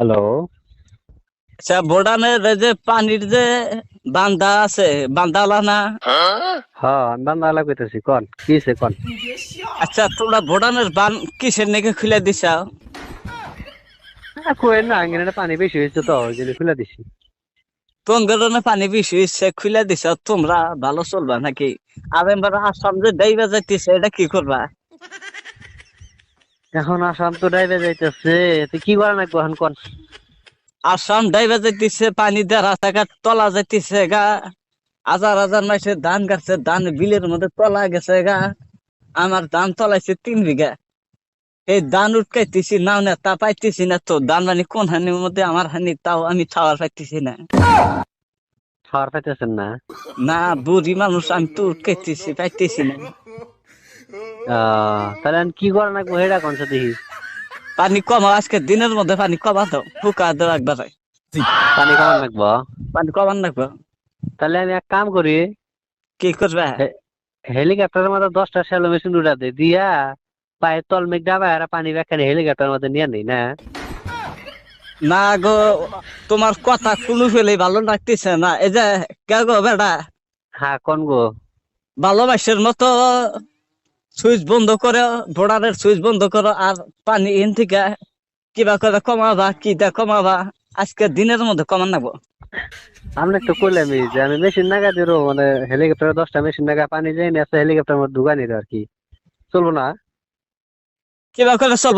Hello আচ্ছা বোর্ডানের যে পানির যে বান্দা আছে বান্দালা না? হ্যাঁ আমি বান্দালা কইতেছি কোন? কি হইছে কোন? আচ্ছা তোমরা বোর্ডানের বান কিসের নাকি খুলে দিছাও কই না আঙ্গিনে পানি বেশি হয়েছে তো ওই জন্য খুলে দিছি। টঙ্গরনে পানি বেশি হচ্ছে খুলে দিছাও তোমরা ভালো চলবা নাকি? আর এবার আসাম যে ডাইবা যাইতেছে এটা কি করবা? এখন আসাম তো ডাইবে যাইতেছে তুই কি করা নাকবো এখন কোন? আসাম ডাইবে যাইতেছে পানি দিয়ে রাস্তাঘাট তলা যাইতেছে গা। হাজার হাজার মাসে ধান গাছে ধান বিলের মধ্যে তলা গেছে গা। আমার ধান তলাইছে তিন বিঘা। এই ধান উটকাইতেছি নাও না তা পাইতেছি না তো। ধান মানে কোন হানির মধ্যে আমার হানি তাও আমি খাওয়ার পাইতেছি না। ছাওয়ার পাইতেছেন না? না বুড়ি মানুষ আমি তো উটকাইতেছি পাইতেছি না। তাহলে কি করা নাকবো হেডা কোন দেখি পানি কমাও আজকে দিনের মধ্যে পানি কমা দাও ফুকা দাও একবারে পানি কমান নাকবো পানি কমান রাখব তাহলে আমি এক কাম করি। কি করবে? হেলিকপ্টারের মধ্যে দশটা শ্যালো মেশিন উঠা দে দিয়া পায়ের তল মেঘ ডাবা আর পানি ব্যাখ্যা হেলিকপ্টারের মধ্যে নিয়ে নেই না? না গো তোমার কথা কোনো ফেলে ভালো লাগতেছে না। এই যে কে গো বেটা? হ্যাঁ কোন গো? ভালোবাসার মতো। সুইচ বন্ধ করে বর্ডারের সুইচ বন্ধ করো আর পানি এন থেকে কিবা করে কমাবা কি দা কমাবা আজকে দিনের মধ্যে কমান নাবো। আমরা তো কইলামই যে আমি মেশিন নাগা দিরো মানে হেলিকপ্টারে দশটা মেশিন নাগা পানি যাই না হেলিকপ্টার মধ্যে ঢুকানি আর কি। চলবো না? কিবা করে চল